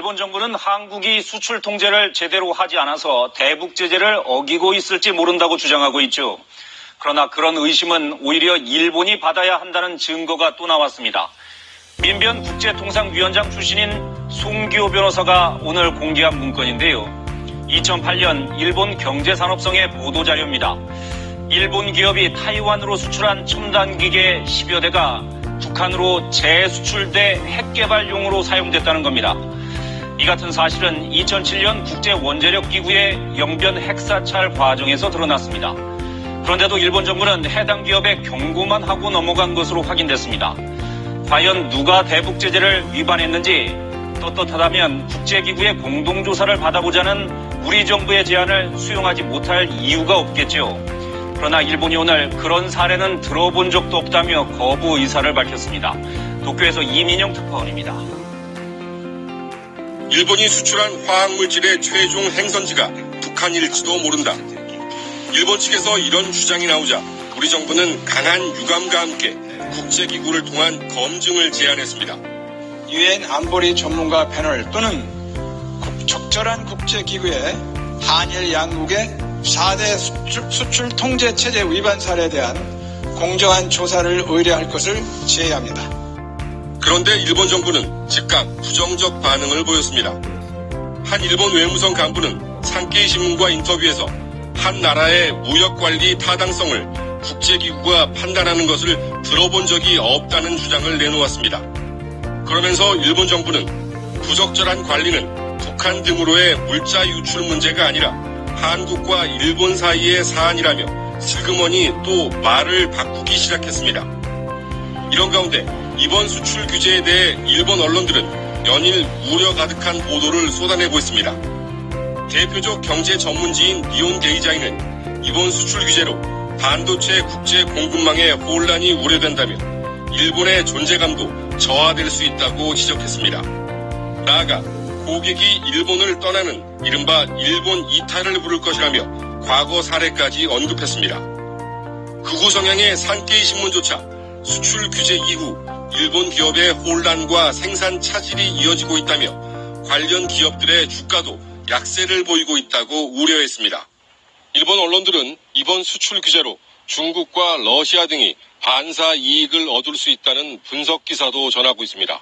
일본 정부는 한국이 수출 통제를 제대로 하지 않아서 대북 제재를 어기고 있을지 모른다고 주장하고 있죠. 그러나 그런 의심은 오히려 일본이 받아야 한다는 증거가 또 나왔습니다. 민변 국제통상위원장 출신인 송기호 변호사가 오늘 공개한 문건인데요. 2008년 일본 경제산업성의 보도자료입니다. 일본 기업이 타이완으로 수출한 첨단 기계 10여 대가 북한으로 재수출돼 핵개발용으로 사용됐다는 겁니다. 이 같은 사실은 2007년 국제원자력기구의 영변 핵사찰 과정에서 드러났습니다. 그런데도 일본 정부는 해당 기업에 경고만 하고 넘어간 것으로 확인됐습니다. 과연 누가 대북 제재를 위반했는지 떳떳하다면 국제기구의 공동조사를 받아보자는 우리 정부의 제안을 수용하지 못할 이유가 없겠죠. 그러나 일본이 오늘 그런 사례는 들어본 적도 없다며 거부 의사를 밝혔습니다. 도쿄에서 이민영 특파원입니다. 일본이 수출한 화학물질의 최종 행선지가 북한일지도 모른다. 일본 측에서 이런 주장이 나오자 우리 정부는 강한 유감과 함께 국제기구를 통한 검증을 제안했습니다. 유엔 안보리 전문가 패널 또는 국- 적절한 국제기구의 한일 양국의 4대 수출, 수출 통제 체제 위반 사례에 대한 공정한 조사를 의뢰할 것을 제의합니다. 그런데 일본 정부는 즉각 부정적 반응을 보였습니다. 한 일본 외무성 간부는 산케이 신문과 인터뷰에서 한 나라의 무역 관리 타당성을 국제기구가 판단하는 것을 들어본 적이 없다는 주장을 내놓았습니다. 그러면서 일본 정부는 부적절한 관리는 북한 등으로의 물자 유출 문제가 아니라 한국과 일본 사이의 사안이라며 슬그머니 또 말을 바꾸기 시작했습니다. 이런 가운데 이번 수출 규제에 대해 일본 언론들은 연일 우려 가득한 보도를 쏟아내고 있습니다. 대표적 경제 전문지인 니온 게이자이는 이번 수출 규제로 반도체 국제 공급망에 혼란이 우려된다며 일본의 존재감도 저하될 수 있다고 지적했습니다. 나아가 고객이 일본을 떠나는 이른바 일본 이탈을 부를 것이라며 과거 사례까지 언급했습니다. 극우 성향의 산케이 신문조차 수출 규제 이후 일본 기업의 혼란과 생산 차질이 이어지고 있다며 관련 기업들의 주가도 약세를 보이고 있다고 우려했습니다. 일본 언론들은 이번 수출 규제로 중국과 러시아 등이 반사 이익을 얻을 수 있다는 분석 기사도 전하고 있습니다.